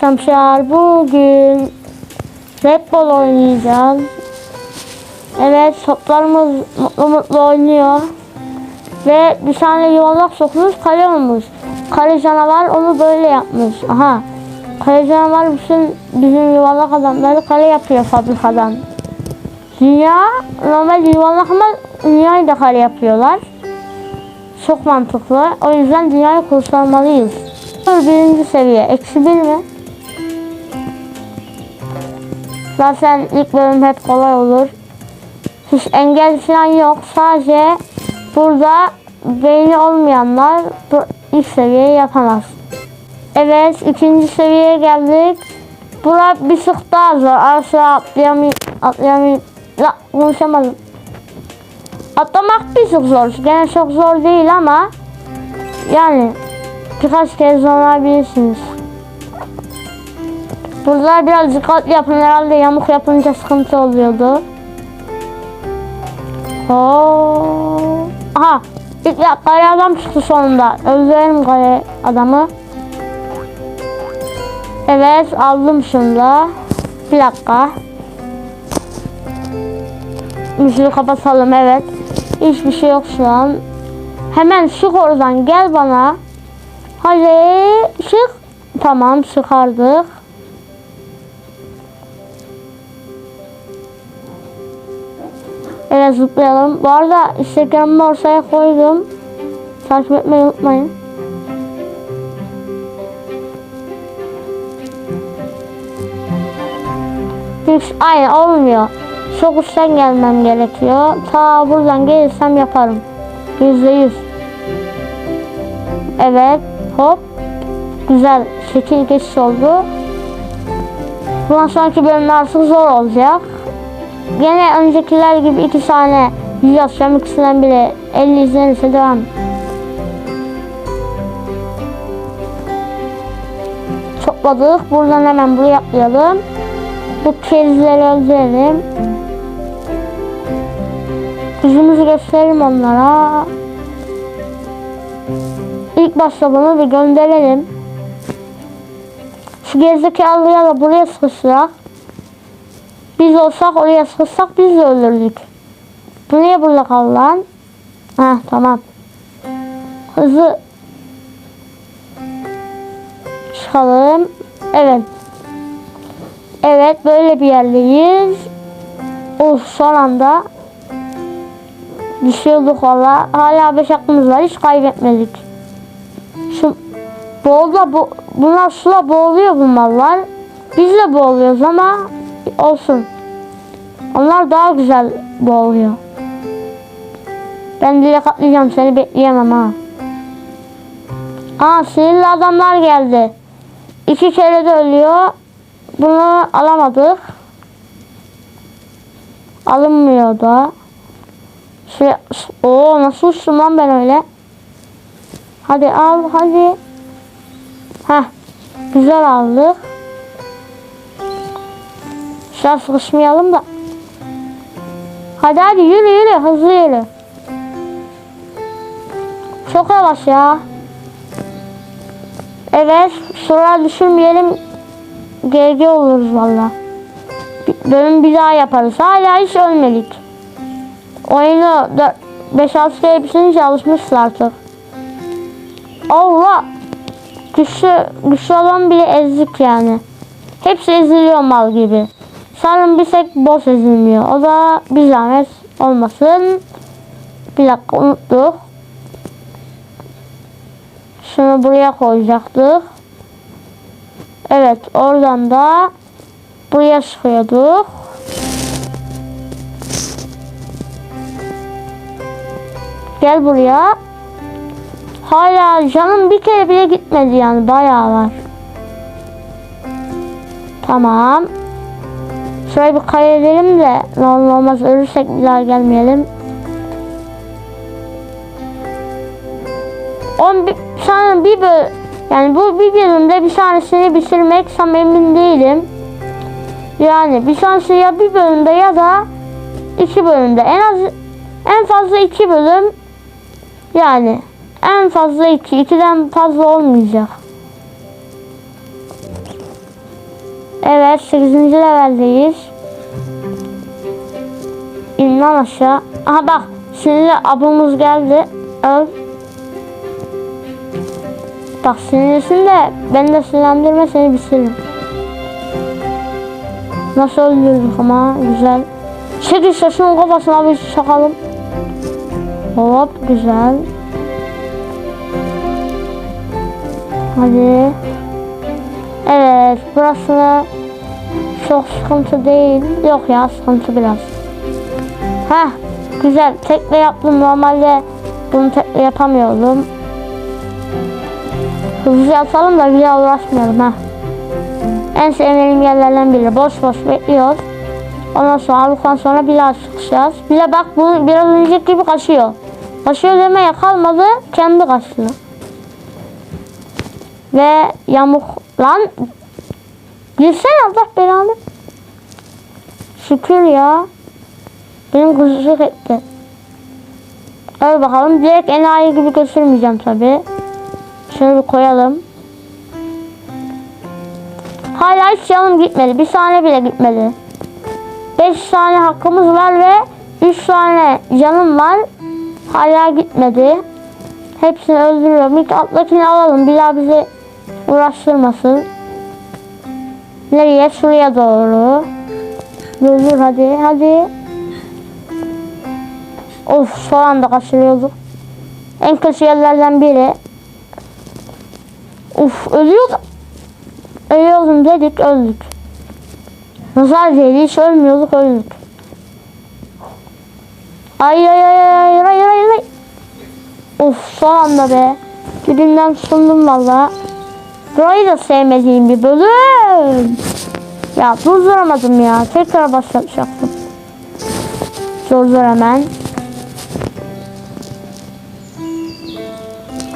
Şamşar bugün Bull oynayacağız. Evet toplarımız mutlu mutlu oynuyor. Ve bir tane yuvarlak sokmuş kale olmuş. Kale canavar onu böyle yapmış. Aha. Kale canavar bütün bizim yuvarlak adamları kale yapıyor fabrikadan. Dünya normal yuvarlak ama dünyayı da kale yapıyorlar. Çok mantıklı. O yüzden dünyayı kurtarmalıyız. Birinci seviye. Eksi bir mi? Zaten ilk bölüm hep kolay olur. Hiç engel falan yok. Sadece burada beyni olmayanlar bu ilk seviyeyi yapamaz. Evet ikinci seviyeye geldik. Bura bir sık daha zor. Aşağı atlayamayayım. Atlayamayayım. La konuşamadım. Atlamak bir sık zor. Gene çok zor değil ama yani birkaç kez zorlanabilirsiniz. Burada biraz dikkatli yapın herhalde yamuk yapınca sıkıntı oluyordu. Oo. Aha ilk kare adam çıktı sonunda. Öldürelim kare adamı. Evet aldım şunu da. Bir dakika. Müziği kapatalım evet. Hiçbir şey yok şu an. Hemen çık oradan gel bana. Hadi çık. Tamam çıkardık. Evet zıplayalım. Bu arada Instagram'ımı ortaya koydum. Takip etmeyi unutmayın. Hiç aynı olmuyor. Çok uçtan gelmem gerekiyor. Ta buradan gelirsem yaparım. Yüzde yüz. Evet. Hop. Güzel. Şekil geçiş oldu. Bundan sonraki bölümler artık zor olacak. Gene öncekiler gibi iki tane yüz atacağım. İkisinden biri 50 izlenirse devam. Topladık. Buradan hemen buraya atlayalım. Bu kerizleri öldürelim. Yüzümüzü gösterelim onlara. Başta bunu bir gönderelim. Şu gerizekalıya da buraya sıkıştırak. Biz olsak oraya sıkışsak biz de ölürdük. Bu niye burada kaldı lan? Heh tamam. Hızlı çıkalım. Evet. Evet böyle bir yerdeyiz. Of son anda düşüyorduk valla. Hala 5 hakkımız var. Hiç kaybetmedik. Şu boğulda bu, bunlar suda boğuluyor bu mallar. Biz de boğuluyoruz ama olsun. Onlar daha güzel boğuluyor. Ben direkt atlayacağım seni bekleyemem ha. Aa sinirli adamlar geldi. İki kere de ölüyor. Bunu alamadık. Alınmıyor da. Şuraya, Oo nasıl uçtum lan ben öyle. Hadi al hadi. Heh. Güzel aldık. Şuraya sıkışmayalım da. Hadi hadi yürü yürü hızlı yürü. Çok yavaş ya. Evet şuraya düşürmeyelim. GG oluruz valla. Bölüm bir daha yaparız. Hala hiç ölmedik. Oyunu 5-6 kere bitirince alışmışız artık. Allah! Güçlü, güçlü olan bile ezdik yani. Hepsi eziliyor mal gibi. Sanırım bir tek boss ezilmiyor. O da bir zahmet olmasın. Bir dakika unuttuk. Şunu buraya koyacaktık. Evet oradan da buraya çıkıyorduk. Gel buraya. Hala canım bir kere bile gitmedi yani bayağı var. Tamam. Şöyle bir kaydedelim de ne olmaz ölürsek bir daha gelmeyelim. 11 sanırım bir böl yani bu bir bölümde bir tanesini bitirmek tam emin değilim. Yani bir tanesi ya bir bölümde ya da iki bölümde en az en fazla iki bölüm yani en fazla 2. Iki. 2'den fazla olmayacak. Evet 8. leveldeyiz. İnden aşağı. Aha bak şimdi abumuz geldi. Öl. Bak sinirlisin de ben de sinirlendirme seni bitiririm. Nasıl öldürdük ama güzel. Çekil saçının kafasına bir çakalım. Hop güzel. Hadi. Evet burası çok sıkıntı değil. Yok ya sıkıntı biraz. Heh güzel tekle yaptım. Normalde bunu tekle yapamıyordum. Hızlı yapalım da bir uğraşmayalım ha. En sevdiğim yerlerden biri. Boş boş bekliyoruz. Ondan sonra aldıktan sonra bir daha çıkacağız. Bir de bak bu biraz önceki gibi kaçıyor. Kaçıyor demeye kalmadı. Kendi kaçtı. Ve yamuk lan Girsene Allah belanı. Şükür ya. Benim kızıcık etti. Hadi bakalım. Direkt enayi gibi götürmeyeceğim tabi. Şunu bir koyalım. Hala hiç yanım gitmedi. Bir saniye bile gitmedi. 5 saniye hakkımız var ve 3 tane canım var. Hala gitmedi. Hepsini öldürüyorum. İlk alttakini alalım. Bir daha bizi uğraştırmasın. Nereye? Şuraya doğru. Dur dur hadi hadi. Of son anda kaçırıyorduk. En kötü yerlerden biri. Uf ölüyordum. Ölüyordum dedik öldük. Nazar değil hiç ölmüyorduk öldük. Ay ay ay ay ay ay ay ay. Of son anda be. Dibinden sundum valla. Burayı da sevmediğim bir bölüm. Ya durduramadım ya. Tekrar başlatacaktım. Durdur hemen.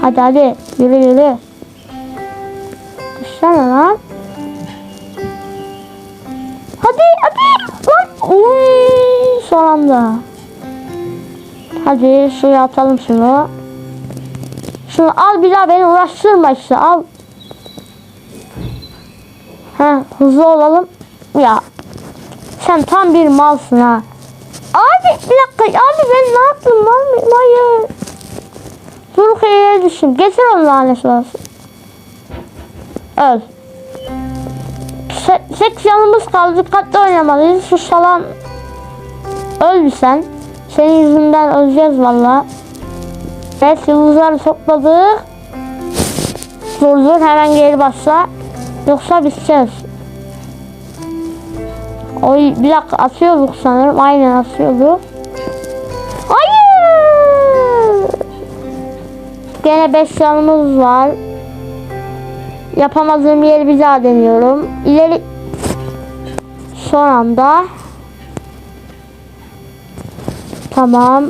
Hadi hadi. Yürü yürü. Düşsene lan. Hadi hadi. Lan. Uy, son anda. Hadi şuraya atalım şunu. Şunu al bir daha beni uğraştırma işte al. Ha hızlı olalım. Ya sen tam bir malsın ha. Abi bir dakika abi ben ne yaptım mal mıyım? Hayır. Dur yere düşün. Getir onu lanet olsun. Öl. Se seks yanımız kaldı. Dikkatli oynamalıyız. Şu salan öl bir sen. Senin yüzünden öleceğiz valla. Evet yıldızları topladık. Dur dur hemen geri başla. Yoksa biteceğiz. Oy bir dakika atıyorduk sanırım. Aynen atıyorduk. Hayır. Gene 5 yanımız var. Yapamadığım yeri bir daha deniyorum. İleri son anda. Tamam.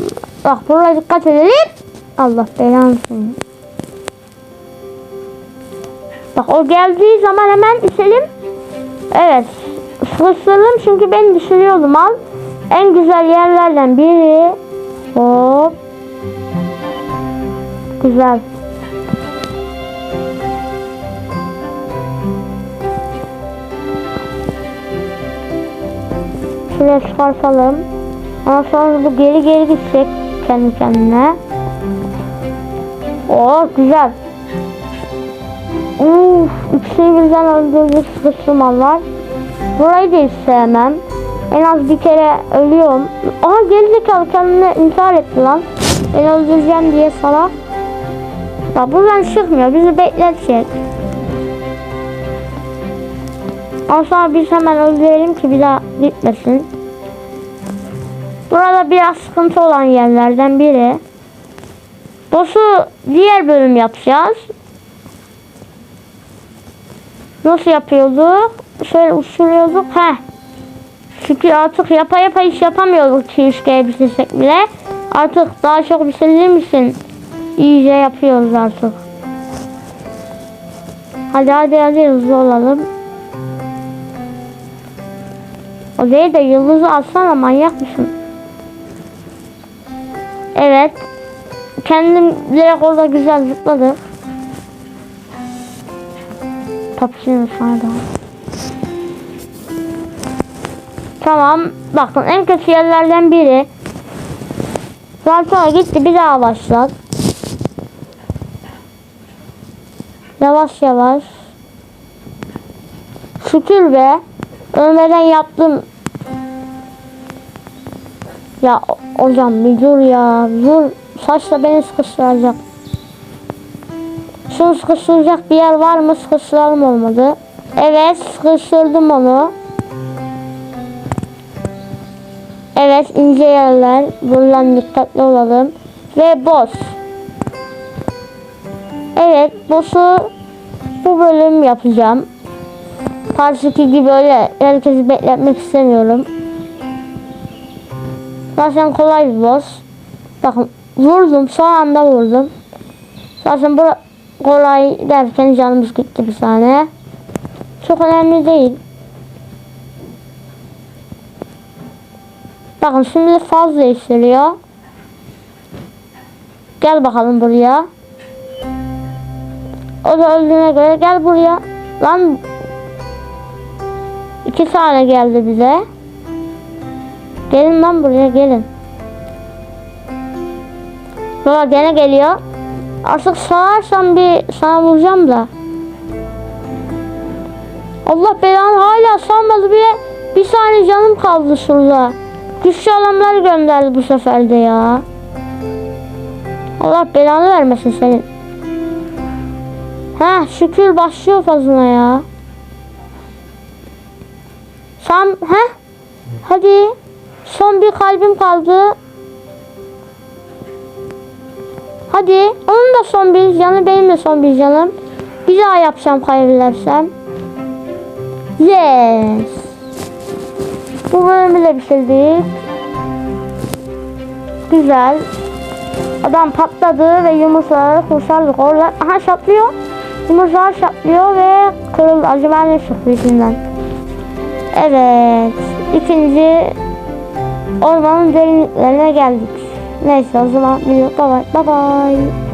Bak buraya dikkat edelim. Allah belanı. Bak o geldiği zaman hemen itelim. Evet. Sıkıştırdım çünkü beni düşürüyordu mal. En güzel yerlerden biri. Hop. Güzel. Şuraya çıkartalım. Ondan sonra bu geri geri gidecek kendi kendine. Oo güzel. İkisini birden öldürecek sıkıştırmalar. Burayı da hiç sevmem. En az bir kere ölüyorum. Aha gerizekalı kendine intihar etti lan. Beni öldüreceğim diye salak. Bak buradan çıkmıyor. Bizi bekletecek. Ama sonra biz hemen öldürelim ki bir daha gitmesin. Burada biraz sıkıntı olan yerlerden biri. Boss'u diğer bölüm yapacağız. Nasıl yapıyorduk? Şöyle uçuruyorduk. Heh. Çünkü artık yapa yapa iş yapamıyorduk çirişkeye bitirsek bile. Artık daha çok bitirir misin? İyice yapıyoruz artık. Hadi hadi hadi hızlı olalım. O değil de yıldızı alsana manyak mısın? Evet. Kendim direkt orada güzel zıpladı. Papçının pardon. Tamam. Bakın en kötü yerlerden biri. Zaten gitti bir daha başlat. Yavaş yavaş. Şükür be. Ölmeden yaptım. Ya hocam bir dur ya. Dur. Saçla beni sıkıştıracak. Şunu sıkıştıracak bir yer var mı? Sıkıştıralım olmadı. Evet sıkıştırdım onu. Evet ince yerler. Buradan dikkatli olalım. Ve boss. Evet boss'u bu bölüm yapacağım. Part 2 gibi öyle herkesi bekletmek istemiyorum. Zaten kolay bir boss. Bakın vurdum son anda vurdum. Zaten bu kolay derken canımız gitti bir saniye. Çok önemli değil. Bakın şimdi faz değiştiriyor. Gel bakalım buraya. O da öldüğüne göre gel buraya. Lan iki tane geldi bize. Gelin lan buraya gelin. Baba gene geliyor. Artık sağarsam bir sana vuracağım da. Allah belanı hala salmadı bile. Bir saniye canım kaldı şurada. Güçlü adamlar gönderdi bu sefer de ya. Allah belanı vermesin senin. Ha şükür başlıyor fazla ya. Sam ha? Hadi. Son bir kalbim kaldı. Hadi. Onun da son bir canı benim de son bir canım. Bir daha yapacağım kaybedersem. Yes. Bu bölümü de bitirdik. Güzel. Adam patladı ve yumurtaları kurtardık. Orada aha şaplıyor. Yumurtalar şaplıyor ve kırıldı. Acaba ne çıktı içinden? Evet. ikinci ormanın derinliklerine geldik. Neyse o zaman video bye bye. Bye bye. Baby, let me see